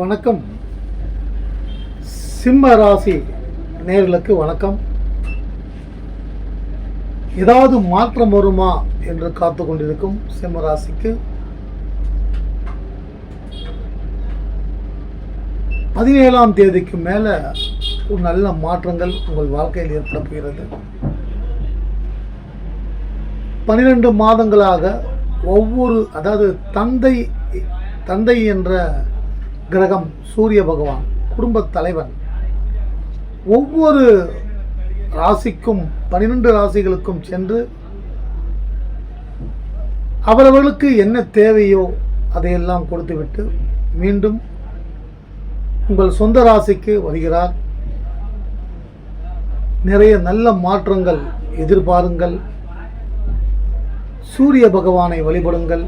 வணக்கம். சிம்ம ராசி நேர்களுக்கு வணக்கம். ஏதாவது மாற்றம் வருமா என்று காத்து கொண்டிருக்கும் சிம்ம ராசிக்கு? பதினேழாம் தேதிக்கு மேலே ஒரு நல்ல மாற்றங்கள் உங்கள் வாழ்க்கையில் ஏற்பட போகிறது. பன்னிரெண்டு மாதங்களாக ஒவ்வொரு அதாவது தந்தை தந்தை என்ற கிரகம் சூரிய பகவான் குடும்பத் தலைவன். ஒவ்வொரு ராசிக்கும் பன்னிரெண்டு ராசிகளுக்கும் சென்று அவரவர்களுக்கு என்ன தேவையோ அதையெல்லாம் கொடுத்துவிட்டு மீண்டும் உங்கள் சொந்த ராசிக்கு வருகிறார். நிறைய நல்ல மாற்றங்கள் எதிர்பாருங்கள். சூரிய பகவானை வழிபடுங்கள்.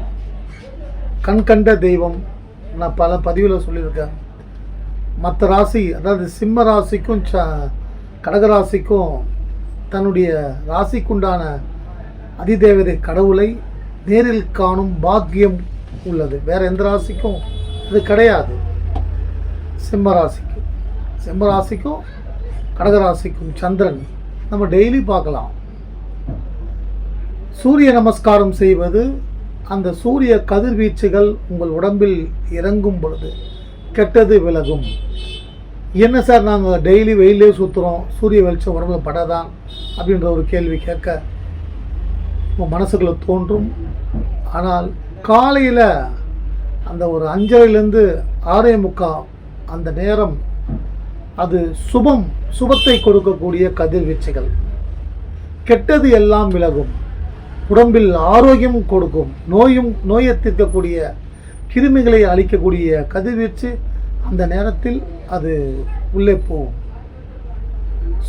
கண்கண்ட தெய்வம் நான் பல பதிவில் சொல்லியிருக்கேன். மற்ற ராசி அதாவது சிம்ம ராசிக்கும் ச கடகராசிக்கும் தன்னுடைய ராசிக்குண்டான அதிதேவதை கடவுளை நேரில் காணும் பாக்கியம் உள்ளது. வேற எந்த ராசிக்கும் அது கிடையாது. சிம்ம ராசிக்கு. சிம்ம ராசிக்கும் கடகராசிக்கும் சந்திரன். நம்ம டெய்லி பார்க்கலாம். சூரிய நமஸ்காரம் செய்வது அந்த சூரிய கதிர்வீச்சுகள் உங்கள் உடம்பில் இறங்கும் பொழுது கெட்டது விலகும். என்ன சார் நாங்கள் டெய்லி வெயிலே சுற்றுறோம் சூரிய வெளிச்சம் உடம்புல படாதான் அப்படின்ற ஒரு கேள்வி கேட்க உங்கள் மனசுக்குள்ள தோன்றும். ஆனால் காலையில் அந்த ஒரு அஞ்சரைலேருந்து ஆறே முக்கால் அந்த நேரம் அது சுபம் சுபத்தை கொடுக்கக்கூடிய கதிர்வீச்சுகள். கெட்டது எல்லாம் விலகும். உடம்பில் ஆரோக்கியம் கொடுக்கும் நோயும் நோயை தீர்க்கக்கூடிய கிருமிகளை அழிக்கக்கூடிய கதிர்வீச்சு அந்த நேரத்தில் அது உள்ளே போகும்.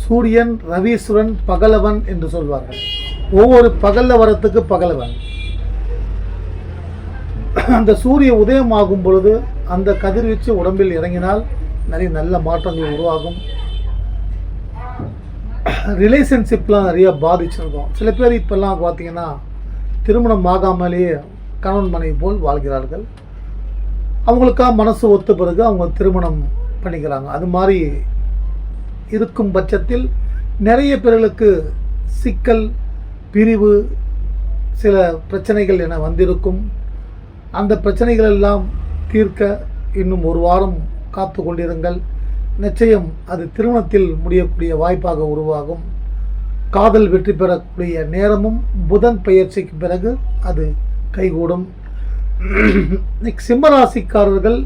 சூரியன் ரவீஸ்வரன் பகலவன் என்று சொல்வார்கள். ஒவ்வொரு பகல்ல வரத்துக்கு பகலவன். அந்த சூரிய உதயம் ஆகும் பொழுது அந்த கதிர்வீச்சு உடம்பில் இறங்கினால் நிறைய நல்ல மாற்றங்கள் உருவாகும். ரிலேஷன்ஷிப்லாம் நிறையா பாதிச்சிருக்கோம். சில பேர் இப்போல்லாம் பார்த்தீங்கன்னா திருமணம் ஆகாமலேயே கணவன் மனைவி போல் வாழ்கிறார்கள். அவங்களுக்கா மனசு ஒத்த பிறகு அவங்க திருமணம் பண்ணிக்கிறாங்க. அது மாதிரி இருக்கும் பட்சத்தில் நிறைய பேர்களுக்கு சிக்கல் பிரிவு சில பிரச்சனைகள் என வந்திருக்கும். அந்த பிரச்சனைகள் எல்லாம் தீர்க்க இன்னும் ஒரு வாரம் காத்து கொண்டிருங்கள். நிச்சயம் அது திருமணத்தில் முடியக்கூடிய வாய்ப்பாக உருவாகும். காதல் வெற்றி பெறக்கூடிய நேரமும் புதன் பயிற்சிக்கு பிறகு அது கைகூடும். சிம்மராசிக்காரர்கள்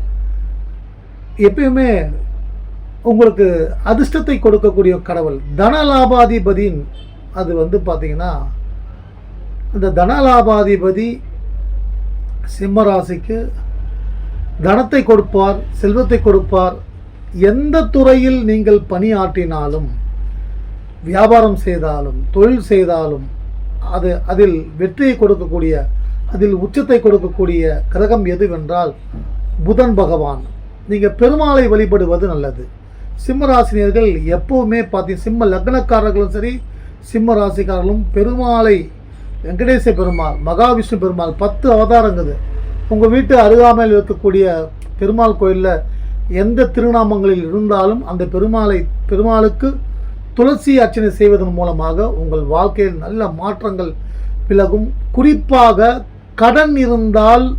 எப்பயுமே உங்களுக்கு அதிர்ஷ்டத்தை கொடுக்கக்கூடிய கடவுள். தனலாபாதிபதியின் அது வந்து பார்த்திங்கன்னா இந்த தனலாபாதிபதி சிம்மராசிக்கு தனத்தை கொடுப்பார் செல்வத்தை கொடுப்பார் எந்த துறையில் நீங்கள் பணியாற்றினாலும் வியாபாரம் செய்தாலும் தொழில் செய்தாலும் அது அதில் வெற்றியை கொடுக்கக்கூடிய அதில் உச்சத்தை கொடுக்கக்கூடிய கிரகம் எதுவென்றால் புதன் பகவான். நீங்கள் பெருமாளை வழிபடுவது நல்லது. சிம்ம ராசினியர்கள் எப்போவுமே பார்த்தீங்க சிம்ம லக்னக்காரர்களும் சரி சிம்ம ராசிக்காரர்களும் பெருமாளை வெங்கடேச பெருமாள் மகாவிஷ்ணு பெருமாள் பத்து அவதாரங்குது உங்கள் வீட்டு அருகாமையில் இருக்கக்கூடிய பெருமாள் கோயிலில் எந்த திருநாமங்களில் இருந்தாலும் அந்த பெருமாளை பெருமாளுக்கு துளசி அர்ச்சனை செய்வதன் மூலமாக உங்கள் வாழ்க்கையில் நல்ல மாற்றங்கள் விலகும். குறிப்பாக கடன் இருந்தால்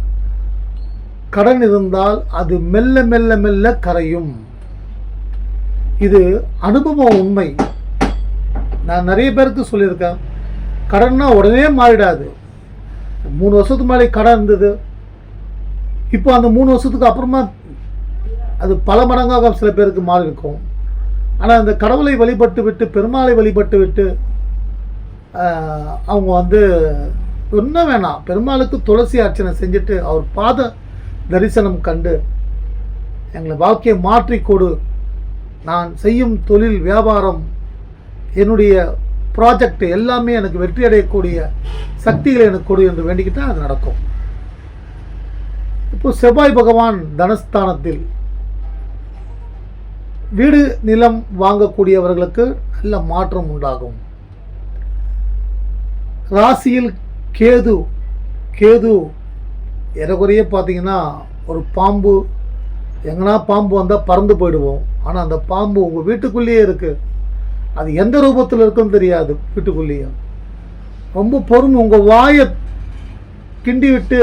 கடன் இருந்தால் அது மெல்ல மெல்ல மெல்ல கரையும். இது அனுபவ உண்மை. நான் நிறைய பேருக்கு சொல்லியிருக்கேன். கடன்னா உடனே மாறிடாது. மூணு வருஷத்துக்கு மேலே கடன் இருந்தது. இப்போ அந்த மூணு வருஷத்துக்கு அப்புறமா அது பல மடங்காக சில பேருக்கு மாறி இருக்கும். ஆனால் அந்த கடவுளை வழிபட்டு விட்டு பெருமாளை வழிபட்டு விட்டு அவங்க வந்து ஒன்றும் வேணாம். பெருமாளுக்கு துளசி அர்ச்சனை செஞ்சுட்டு அவர் பாத தரிசனம் கண்டு எங்களை வாழ்க்கையை மாற்றி கொடு. நான் செய்யும் தொழில் வியாபாரம் என்னுடைய ப்ராஜெக்ட் எல்லாமே எனக்கு வெற்றி அடையக்கூடிய சக்திகளை எனக்கு கொடு என்று வேண்டிக்கிட்டால் அது நடக்கும். இப்போ செவ்வாய் பகவான் தனஸ்தானத்தில் வீடு நிலம் வாங்கக்கூடியவர்களுக்கு நல்ல மாற்றம் உண்டாகும். ராசியில் கேது கேது ஏறக்குறைய பார்த்தீங்கன்னா ஒரு பாம்பு எங்கன்னா பாம்பு வந்தால் பறந்து போயிடுவோம். ஆனால் அந்த பாம்பு உங்கள் வீட்டுக்குள்ளேயே இருக்குது அது எந்த ரூபத்தில் இருக்குன்னு தெரியாது வீட்டுக்குள்ளேயே. ரொம்ப பொறுமை உங்கள் வாயை கிண்டி விட்டு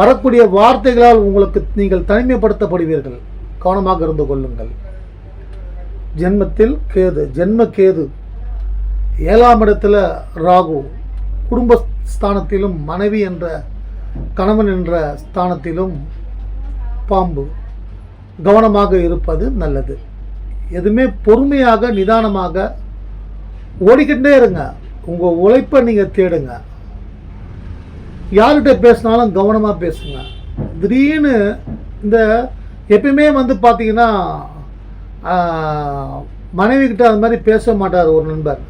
வரக்கூடிய வார்த்தைகளால் உங்களுக்கு நீங்கள் தனிமைப்படுத்தப்படுவீர்கள். கவனமாக இருந்து கொள்ளுங்கள். ஜென்மத்தில் கேது ஜென்ம கேது. ஏழாம் இடத்துல ராகு குடும்ப ஸ்தானத்திலும் மனைவி என்ற கணவன் என்ற ஸ்தானத்திலும் பாம்பு. கவனமாக இருப்பது நல்லது. எதுவுமே பொறுமையாக நிதானமாக ஓடிக்கிட்டே இருங்க. உங்கள் உழைப்பை நீங்கள் தேடுங்க. யார்கிட்ட பேசினாலும் கவனமாக பேசுங்க. திடீர்னு இந்த எப்பயுமே வந்து பார்த்தீங்கன்னா மனைவிக்கிட்ட அது மாதிரி பேச மாட்டார் ஒரு நண்பர்.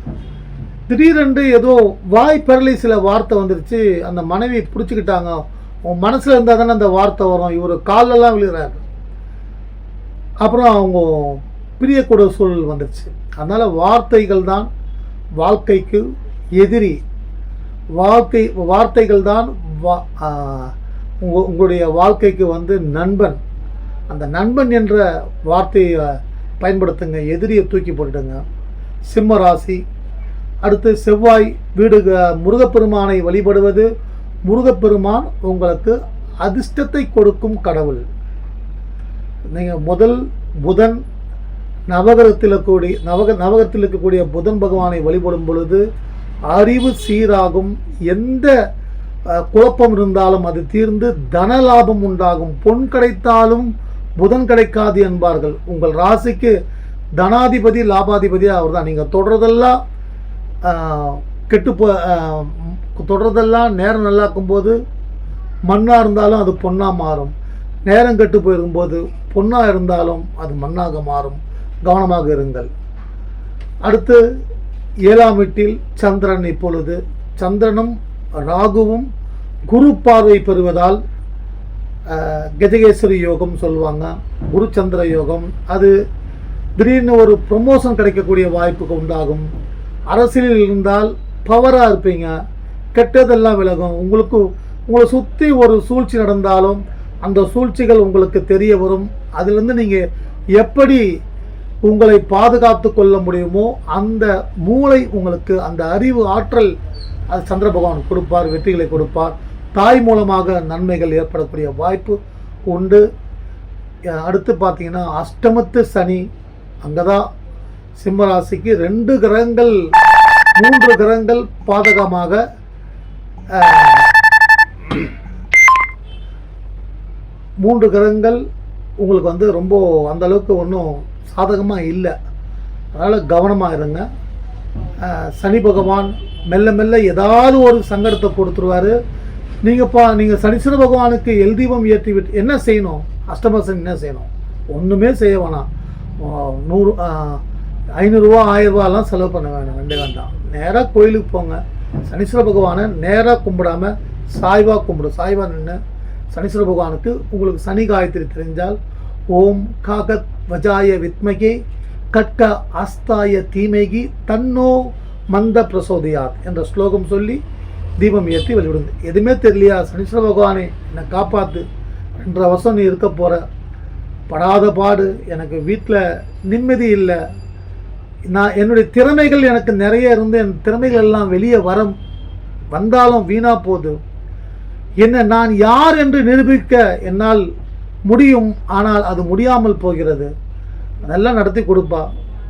திடீரென்று ஏதோ வாய் பெறலை சில வார்த்தை வந்துருச்சு. அந்த மனைவி பிடிச்சிக்கிட்டாங்க. உன் மனசில் இருந்தால் தானே அந்த வார்த்தை வரும். இவர் காலெல்லாம் விழுகிறாரு. அப்புறம் அவங்க பிரியக்கூட சூழல் வந்துருச்சு. அதனால் வார்த்தைகள் தான் வாழ்க்கைக்கு எதிரி. வாழ்க்கை வார்த்தைகள் தான் வா உங்களுடைய வாழ்க்கைக்கு வந்து நண்பன். அந்த நண்பன் என்ற வார்த்தையை பயன்படுத்துங்க எதிரியை தூக்கி போட்டுடுங்க. சிம்ம ராசி. அடுத்து செவ்வாய் வீடு முருகப்பெருமானை வழிபடுவது. முருகப்பெருமான் உங்களுக்கு அதிர்ஷ்டத்தை கொடுக்கும் கடவுள். நீங்கள் முதல் புதன் நவகரத்தில் கூடி நவக நவகரத்தில் இருக்கக்கூடிய புதன் பகவானை வழிபடும் பொழுது அறிவு சீராகும். எந்த குழப்பம் இருந்தாலும் அது தீர்ந்து தன லாபம் உண்டாகும். பொன் கிடைத்தாலும் புதன் கிடைக்காது என்பார்கள். உங்கள் ராசிக்கு தனாதிபதி லாபாதிபதி அவர் தான் நீங்கள் தொடர்றதெல்லாம் கெட்டு போ தொடர்றதெல்லாம் நேரம் நல்லா இருக்கும்போது மண்ணாக இருந்தாலும் அது பொண்ணாக மாறும். நேரம் கெட்டு போயிருக்கும்போது பொண்ணாக இருந்தாலும் அது மண்ணாக மாறும். கவனமாக இருங்கள். அடுத்து ஏழாம் வீட்டில் சந்திரன் இப்பொழுது. சந்திரனும் ராகுவும் குரு பார்வை பெறுவதால் கஜகேஸ்வரி யோகம் சொல்லுவாங்க குருச்சந்திர யோகம். அது திடீர்னு ஒரு ப்ரொமோஷன் கிடைக்கக்கூடிய வாய்ப்புக்கு உண்டாகும். அரசியலில் இருந்தால் பவராக இருப்பீங்க. கெட்டதெல்லாம் விலகும். உங்களுக்கு உங்களை சுற்றி ஒரு சூழ்ச்சி நடந்தாலும் அந்த சூழ்ச்சிகள் உங்களுக்கு தெரிய வரும். அதுலேருந்து நீங்கள் எப்படி உங்களை பாதுகாத்து கொள்ள முடியுமோ அந்த மூளை உங்களுக்கு அந்த அறிவு ஆற்றல் அது சந்திர பகவான் கொடுப்பார் வெற்றிகளை கொடுப்பார். தாய் மூலமாக நன்மைகள் ஏற்படக்கூடிய வாய்ப்பு உண்டு. அடுத்து பார்த்தீங்கன்னா அஷ்டமத்து சனி அங்கே தான் சிம்மராசிக்கு ரெண்டு கிரகங்கள் மூன்று கிரகங்கள் பாதகமாக மூன்று கிரகங்கள் உங்களுக்கு வந்து ரொம்ப அந்த அளவுக்கு ஒன்றும் சாதகமாக இல்லை. அதனால் கவனமாக இருங்க. சனி பகவான் மெல்ல மெல்ல ஏதாவது ஒரு சங்கடத்தை கொடுத்துருவாரு. நீங்கள்ப்பா நீங்கள் சனீஸ்வர பகவானுக்கு எல் தீபம் ஏற்றி விட்டு என்ன செய்யணும்? அஷ்டமசன் என்ன செய்யணும்? ஒன்றுமே செய்ய வேணாம். நூறு ஐநூறுரூவா ஆயிரரூவாலாம் செலவு பண்ண வேணாம். ரெண்டு வேண்டாம். நேராக கோயிலுக்கு போங்க. சனீஸ்வர பகவானை நேராக கும்பிடாமல் சாய்வா கும்பிடும் சாய்வாக நின்று சனீஸ்வர பகவானுக்கு உங்களுக்கு சனி காயத்ரி தெரிஞ்சால் ஓம் காகத் வஜாய வித்மகி கட்க ஆஸ்தாய தீமைகி தன்னோ மந்த பிரசோதியார் என்ற ஸ்லோகம் சொல்லி தீபம் ஏற்றி வழிவிடுங்க எதுவுமே தெரியலையா? சனீஸ்வர பகவானே என்னை காப்பாற்று ரெண்டரை வருஷம் நீ இருக்க போகிற படாத பாடு. எனக்கு வீட்டில் நிம்மதி இல்லை. நான் என்னுடைய திறமைகள் எனக்கு நிறைய இருந்து என் திறமைகள் எல்லாம் வெளியே வரம். வந்தாலும் வீணாக போகுது. என்ன நான் யார் என்று நிரூபிக்க என்னால் முடியும். ஆனால் அது முடியாமல் போகிறது. அதெல்லாம் நடத்தி கொடுப்பா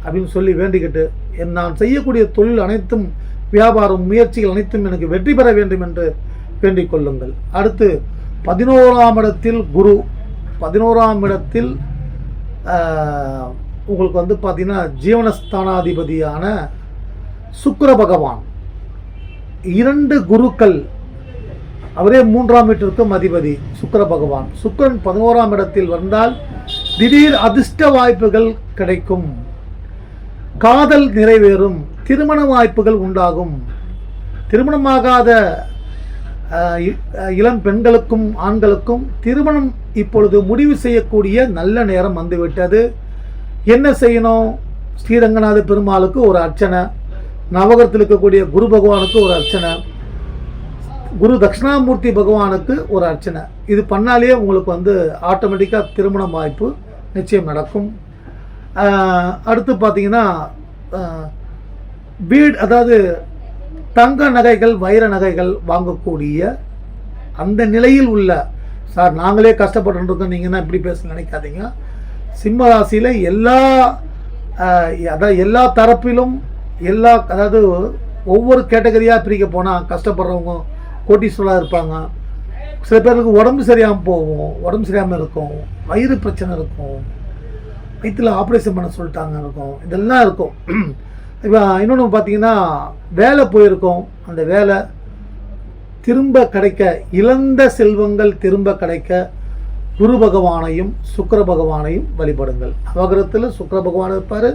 அப்படின்னு சொல்லி வேண்டிக்கிட்டு என் நான் செய்யக்கூடிய தொழில் அனைத்தும் வியாபாரம் முயற்சிகள் அனைத்தும் எனக்கு வெற்றி பெற வேண்டும் என்று வேண்டிக் கொள்ளுங்கள். அடுத்து பதினோராம் இடத்தில் குரு. பதினோராம் இடத்தில் உங்களுக்கு வந்து பார்த்தீங்கன்னா ஜீவனஸ்தானாதிபதியான சுக்கர பகவான். இரண்டு குருக்கள் அவரே மூன்றாம் வீட்டிற்கும் அதிபதி சுக்கர பகவான். சுக்கரன் பதினோராம் இடத்தில் வந்தால் திடீர் அதிர்ஷ்ட வாய்ப்புகள் கிடைக்கும். காதல் நிறைவேறும். திருமண வாய்ப்புகள் உண்டாகும். திருமணமாகாத இளம் பெண்களுக்கும் ஆண்களுக்கும் திருமணம் இப்பொழுது முடிவு செய்யக்கூடிய நல்ல நேரம் வந்துவிட்டது. என்ன செய்யணும்? ஸ்ரீரங்கநாத பெருமாளுக்கு ஒரு அர்ச்சனை. நவகரத்தில் இருக்கக்கூடிய குரு பகவானுக்கு ஒரு அர்ச்சனை. குரு தட்சிணாமூர்த்தி பகவானுக்கு ஒரு அர்ச்சனை. இது பண்ணாலே உங்களுக்கு வந்து ஆட்டோமேட்டிக்காக திருமண வாய்ப்பு நிச்சயம் நடக்கும். அடுத்து பார்த்தீங்கன்னா வீடு அதாவது தங்க நகைகள் வைர நகைகள் வாங்கக்கூடிய அந்த நிலையில் உள்ள சார் நாங்களே கஷ்டப்பட்டுருக்கோம் நீங்கள் என்ன இப்படி பேச நினைக்காதீங்க. சிம்ம ராசியில் எல்லா அதாவது எல்லா தரப்பிலும் எல்லா அதாவது ஒவ்வொரு கேட்டகரியாக பிரிக்க போனால் கஷ்டப்படுறவங்க கோட்டீஸ்வராக இருப்பாங்க. சில பேருக்கு உடம்பு சரியாமல் போகும் உடம்பு சரியாமல் இருக்கும் வயிறு பிரச்சனை இருக்கும் வயிற்றுல ஆப்ரேஷன் பண்ண சொல்லிட்டாங்க இருக்கும் இதெல்லாம் இருக்கும். இப்போ இன்னொன்று பார்த்தீங்கன்னா வேலை போயிருக்கோம். அந்த வேலை திரும்ப கிடைக்க இழந்த செல்வங்கள் திரும்ப கிடைக்க குரு பகவானையும் சுக்கர பகவானையும் வழிபடுங்கள். நவகிரகத்தில் சுக்கர பகவான் இருப்பார்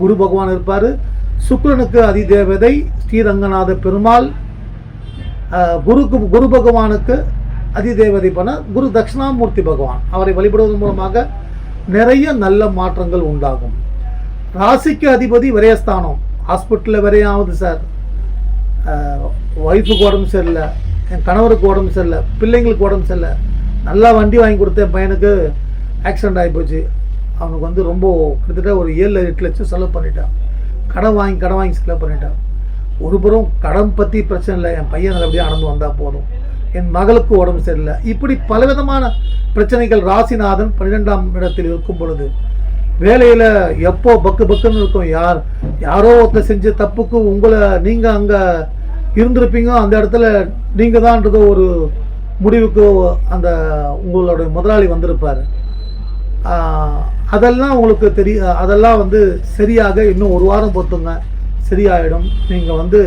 குரு பகவான் இருப்பார். சுக்கரனுக்கு அதிதேவதை ஸ்ரீரங்கநாத பெருமாள் குருக்கு குரு பகவானுக்கு அதிதேவதை பண்ண குரு தட்சிணாமூர்த்தி பகவான். அவரை வழிபடுவதன் மூலமாக நிறைய நல்ல மாற்றங்கள் உண்டாகும். ராசிக்கு அதிபதி விரயஸ்தானம். ஹாஸ்பிட்டலில் வரையும் ஆகுது சார். ஒய்ஃபுக்கு உடம்பு சரியில்லை என் கணவருக்கு உடம்பு சரியில்லை பிள்ளைங்களுக்கு உடம்பு சரியில்லை. நல்லா வண்டி வாங்கி கொடுத்தேன் பையனுக்கு. ஆக்சிடெண்ட் ஆகி போச்சு. அவனுக்கு வந்து ரொம்ப கிட்டத்தட்ட ஒரு ஏழு எட்டு லட்சம் செலவு பண்ணிட்டான். கடன் வாங்கி கடன் வாங்கி செலவு பண்ணிட்டான். ஒரு புறம் கடன் பற்றி பிரச்சனை இல்லை. என் பையன் நல்லபடியாக நடந்து வந்தால் போதும். என் மகளுக்கு உடம்பு சரியில்லை. இப்படி பலவிதமான பிரச்சனைகள் ராசிநாதன் பன்னிரெண்டாம் இடத்தில் இருக்கும் பொழுது வேலையில் எப்போ பக்கு பக்குன்னு இருக்கும் யார் யாரோ ஒருத்தர் செஞ்ச தப்புக்கு உங்களை நீங்கள் அங்கே இருந்திருப்பீங்க அந்த இடத்துல நீங்கள் தான்ன்றது ஒரு முடிவுக்கு அந்த உங்களுடைய முதலாளி வந்திருப்பார். அதெல்லாம் உங்களுக்கு தெரிய அதெல்லாம் வந்து சரியாக இன்னும் ஒரு வாரம் பொறுத்துங்க. சரியாயிடும். நீங்கள் வந்து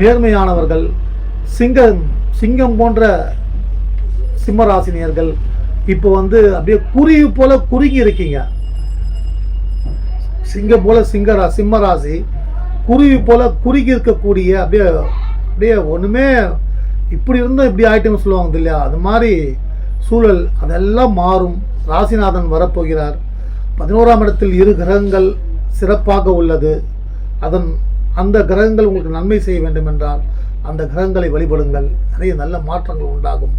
நேர்மையானவர்கள். சிங்கம் சிங்கம் போன்ற சிம்மராசினியர்கள். இப்போ வந்து அப்படியே குருவி போல குறுகி இருக்கீங்க. சிங்கம் போல சிங்கரா சிம்மராசி குருவி போல குறுகி இருக்கக்கூடிய அப்படியே அப்படியே ஒன்றுமே இப்படி இருந்தால் இப்படி ஆயிட்டுன்னு சொல்லுவாங்க இல்லையா? அது மாதிரி சூழல் அதெல்லாம் மாறும். ராசிநாதன் வரப்போகிறார். பதினோராம் இடத்தில் இரு கிரகங்கள் சிறப்பாக உள்ளது. அதன் அந்த கிரகங்கள் உங்களுக்கு நன்மை செய்ய வேண்டும் என்றால் அந்த கிரகங்களை வழிபடுங்கள். நிறைய நல்ல மாற்றங்கள் உண்டாகும்.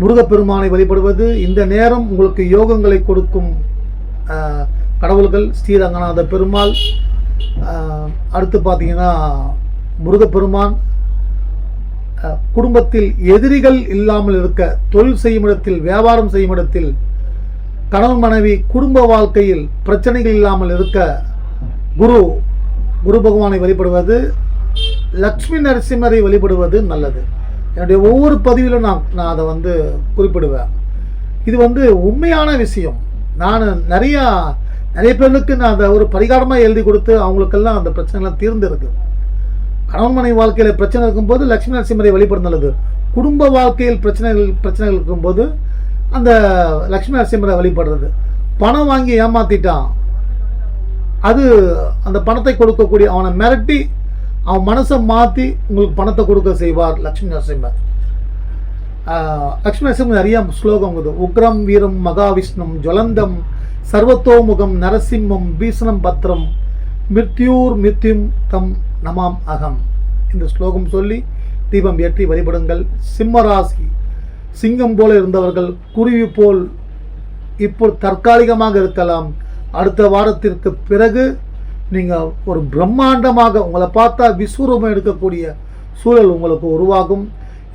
முருகப்பெருமானை வழிபடுவது இந்த நேரம் உங்களுக்கு யோகங்களை கொடுக்கும் கடவுள்கள் ஸ்ரீரங்கநாத பெருமாள் அடுத்து பார்த்தீங்கன்னா முருகப்பெருமான். குடும்பத்தில் எதிரிகள் இல்லாமல் இருக்க தொழில் செய்யும் இடத்தில் வியாபாரம் செய்யும் இடத்தில் கணவன் மனைவி குடும்ப வாழ்க்கையில் பிரச்சனைகள் இல்லாமல் இருக்க குரு குரு பகவானை வழிபடுவது லக்ஷ்மி நரசிம்மரை வழிபடுவது நல்லது. என்னுடைய ஒவ்வொரு பதிவிலும் நான் நான் அதை வந்து குறிப்பிடுவேன். இது வந்து உண்மையான விஷயம். நான் நிறையா நிறைய பேருக்கு நான் அதை ஒரு பரிகாரமாக எழுதி கொடுத்து அவங்களுக்கெல்லாம் அந்த பிரச்சனைலாம் தீர்ந்துருக்கு. கணவன் மனைவி வாழ்க்கையில் பிரச்சனை இருக்கும்போது லட்சுமி நரசிம்மரை வழிபட நல்லது குடும்ப வாழ்க்கையில் பிரச்சனைகள் பிரச்சனைகள் இருக்கும்போது அந்த லக்ஷ்மி நரசிம்மரை வழிபடுறது. பணம் வாங்கி ஏமாற்றிட்டான் அது அந்த பணத்தை கொடுக்கக்கூடிய அவனை மிரட்டி அவன் மனசை மாற்றி உங்களுக்கு பணத்தை கொடுக்க செய்வார் லக்ஷ்மி நரசிம்மர். லக்ஷ்மி நரசிம்மர் நிறைய ஸ்லோகம் உக்ரம் வீரம் மகாவிஷ்ணும் ஜுவலந்தம் சர்வத்தோமுகம் நரசிம்மம் பீசனம் பத்ரம் மிருத்யூர் மிருத்யும் தம் நமாம் அகம். இந்த ஸ்லோகம் சொல்லி தீபம் ஏற்றி வழிபடுங்கள். சிம்மராசி சிங்கம் போல இருந்தவர்கள் குருவி போல் இப்போ தற்காலிகமாக இருக்கலாம். அடுத்த வாரத்திற்கு பிறகு நீங்கள் ஒரு பிரம்மாண்டமாக உங்களை பார்த்தா விஸ்வரூபம் எடுக்கக்கூடிய சூழல் உங்களுக்கு உருவாகும்.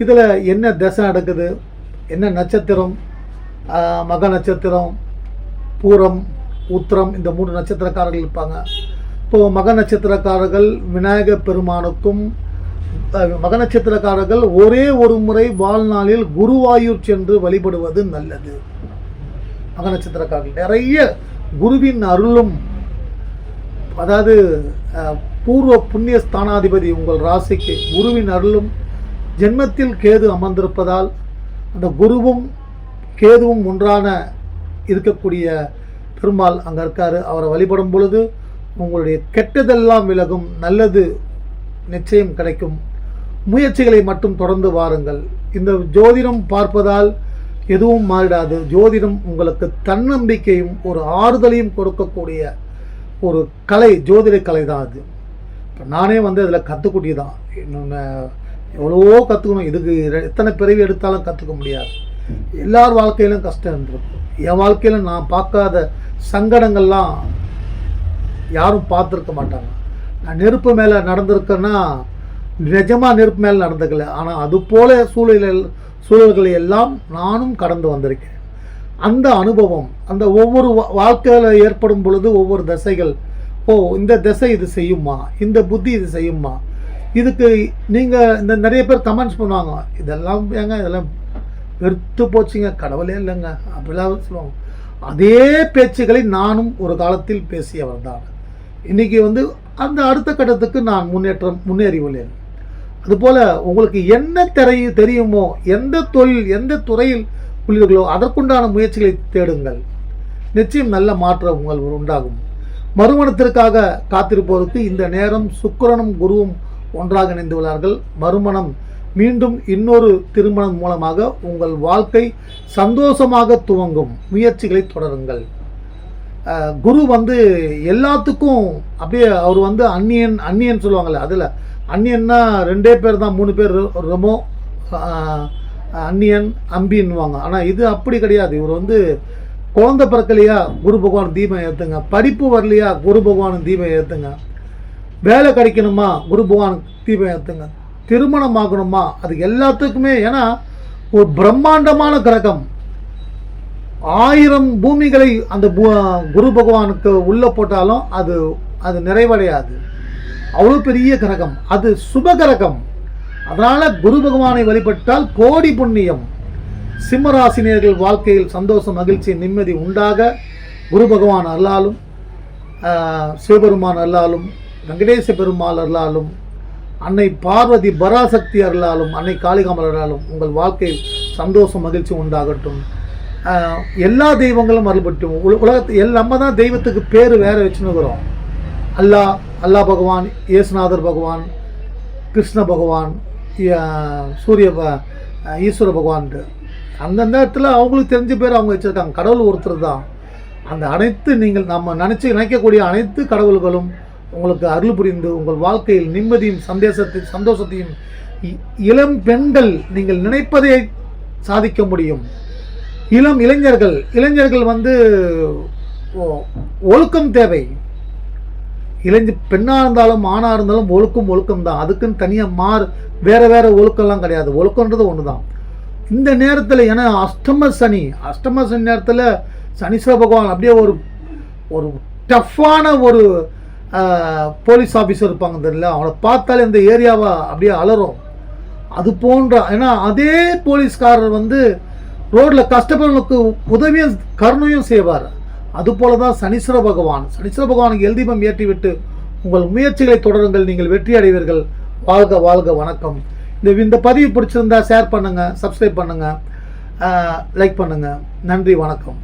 இதில் என்ன தசை நடக்குது? என்ன நட்சத்திரம்? மக நட்சத்திரம் பூரம் உத்திரம் இந்த மூன்று நட்சத்திரக்காரர்கள் இருப்பாங்க. இப்போது மக நட்சத்திரக்காரர்கள் விநாயக பெருமானுக்கும் மக நட்சத்திரக்காரர்கள் ஒரே ஒரு முறை வாழ்நாளில் குருவாயூர் சென்று வழிபடுவது நல்லது. மக நட்சத்திரக்காரர்கள். நிறைய குருவின் அருளும் அதாவது பூர்வ புண்ணிய ஸ்தானாதிபதி உங்கள் ராசிக்கு குருவின் அருளும் ஜென்மத்தில் கேது அமர்ந்திருப்பதால் அந்த குருவும் கேதுவும் ஒன்றான இருக்கக்கூடிய பெருமாள் அங்கே இருக்கார். அவரை வழிபடும் பொழுது உங்களுடைய கெட்டதெல்லாம் விலகும். நல்லது நிச்சயம் கிடைக்கும். முயற்சிகளை மட்டும் தொடர்ந்து வாருங்கள். இந்த ஜோதிடம் பார்ப்பதால் எதுவும் மாறிடாது. ஜோதிடம் உங்களுக்கு தன்னம்பிக்கையும் ஒரு ஆறுதலையும் கொடுக்கக்கூடிய ஒரு கலை ஜோதிட கலை தான் அது. இப்போ நானே வந்து அதில் கற்றுக்குட்டி தான் இன்னொன்று எவ்வளவோ கற்றுக்கணும் இதுக்கு எத்தனை பிறவி எடுத்தாலும் கற்றுக்க முடியாது. எல்லார் வாழ்க்கையிலும் கஷ்டம் இருக்கும் என் வாழ்க்கையில் நான் பார்க்காத சங்கடங்கள்லாம் யாரும் பார்த்துருக்க மாட்டாங்க. நான் நெருப்பு மேலே நடந்திருக்கேன்னா நிஜமாக நெருப்பு மேலே நடந்துக்கல. ஆனால் அது போல சூழல் சூழல்களை எல்லாம் நானும் கடந்து வந்திருக்கேன். அந்த அனுபவம் அந்த ஒவ்வொரு வா- வாழ்க்கையில் ஏற்படும் பொழுது ஒவ்வொரு தசைகள் ஓ இந்த திசை இது செய்யுமா? இந்த புத்தி இது செய்யுமா? இதுக்கு நீங்கள் இந்த நிறைய பேர் கமெண்ட்ஸ் பண்ணுவாங்க. இதெல்லாம் ஏங்க இதெல்லாம் வெறுத்து போச்சுங்க. கடவுளே இல்லைங்க. அப்படிலாம் சொல்லுவாங்க. அதே பேச்சுகளை நானும் ஒரு காலத்தில் பேசியவர் தான் இன்னைக்கு வந்து அந்த அடுத்த கட்டத்துக்கு நான் முன்னேற்றம் முன்னேறி உள்ளேன் அதுபோல் உங்களுக்கு என்ன தெரிய தெரியுமோ எந்த தொழில் எந்த துறையில் உள்ளீர்களோ அதற்குண்டான முயற்சிகளை தேடுங்கள். நிச்சயம் நல்ல மாற்றம் உங்கள் உண்டாகும். மறுமணத்திற்காக காத்திருப்போருக்கு இந்த நேரம் சுக்கரனும் குருவும் ஒன்றாக இணைந்து உள்ளார்கள். மறுமணம் மீண்டும் இன்னொரு திருமணம் மூலமாக உங்கள் வாழ்க்கை சந்தோஷமாக துவங்கும் முயற்சிகளை தொடருங்கள். குரு வந்து எல்லாத்துக்கும் அப்படியே அவர் வந்து அந்நியன் அந்நியன் சொல்லுவாங்கள்ல அதில் அந்நியன்னா ரெண்டே பேர் தான் மூணு பேர் ரொ- ரொமோ அந்நியன் அம்பின்னுவாங்க. ஆனால் இது அப்படி கிடையாது. இவர் வந்து குழந்த பிறக்கலையா குரு பகவான் தீபம் ஏற்றுங்க படிப்பு வரலையா குரு பகவான் தீபம் ஏற்றுங்க வேலை கிடைக்கணுமா குரு பகவான் தீபம் ஏற்றுங்க திருமணம் ஆகணுமா அது எல்லாத்துக்குமே ஏன்னா ஒரு பிரம்மாண்டமான கிரகம். ஆயிரம் பூமிகளை அந்த பூ- குரு பகவானுக்கு உள்ளே போட்டாலும் அது அது நிறைவடையாது. அவ்வளோ பெரிய கிரகம். அது சுப கிரகம். அதனால் குரு பகவானை வழிபட்டால் கோடி புண்ணியம். சிம்மராசினியர்கள் வாழ்க்கையில் சந்தோஷம் மகிழ்ச்சி நிம்மதி உண்டாக குரு பகவான் அல்லாலும் சிவபெருமான் அல்லாலும் வெங்கடேச பெருமாள் அல்லாலும் அன்னை பார்வதி பராசக்தி அருளாலும் அன்னை காளிகாமல் அருளாலும் உங்கள் வாழ்க்கை சந்தோஷம் மகிழ்ச்சி உண்டாகட்டும். எல்லா தெய்வங்களும் அருள்பட்டும் உல உலகத்து எல் நம்ம தான் தெய்வத்துக்கு பேர் வேற வச்சுன்னுக்குறோம். அல்லாஹ் அல்லாஹ் பகவான் இயேசுநாதர் பகவான் கிருஷ்ண பகவான் சூரிய ப- ஈஸ்வர பகவான்ட்டு. அந்தந்த இடத்துல அவங்களுக்கு தெரிஞ்ச பேர் அவங்க வச்சுருக்காங்க. கடவுள் ஒருத்தர் தான். அந்த அனைத்து நீங்கள் நம்ம நினச்சி நினைக்கக்கூடிய அனைத்து கடவுள்களும் உங்களுக்கு அருள் புரிந்து உங்கள் வாழ்க்கையில் நிம்மதியும் சந்தேசத்தையும் சந்தோஷத்தையும் இ- இளம் பெண்கள் நீங்கள் நினைப்பதை சாதிக்க முடியும். இளம் இளைஞர்கள் இளைஞர்கள் வந்து ஒழுக்கம் தேவை. இளைஞ பெண்ணாக இருந்தாலும் ஆணாக இருந்தாலும் ஒழுக்கம் ஒழுக்கம் தான் அதுக்குன்னு தனியாக மாறு வேற வேற ஒழுக்கம்லாம் கிடையாது. ஒழுக்கன்றது ஒன்று தான் இந்த நேரத்தில் ஏன்னா அஷ்டம சனி அஷ்டம சனி நேரத்தில் சனீஸ்வர பகவான் அப்படியே ஒரு ஒரு டஃப்பான ஒரு போலீஸ் ஆஃபீஸர் இருப்பாங்க தெரியல அவனை பார்த்தாலே இந்த ஏரியாவை அப்படியே அலறும். அது போன்ற ஏன்னா அதே போலீஸ்காரர் வந்து ரோட்டில் கஷ்டப்படுறவங்களுக்கு உதவியும் கருணையும் செய்வார். அதுபோல தான் சனீஸ்வர பகவான். சனீஸ்வர பகவானுக்கு எல்தீபம் ஏற்றிவிட்டு உங்கள் முயற்சிகளை தொடருங்கள் நீங்கள் வெற்றி அடைவீர்கள். வாழ்க வாழ்க வணக்கம். இந்த இந்த பதிவு பிடிச்சிருந்தா ஷேர் பண்ணுங்கள் சப்ஸ்கிரைப் பண்ணுங்கள் லைக் பண்ணுங்கள் நன்றி வணக்கம்.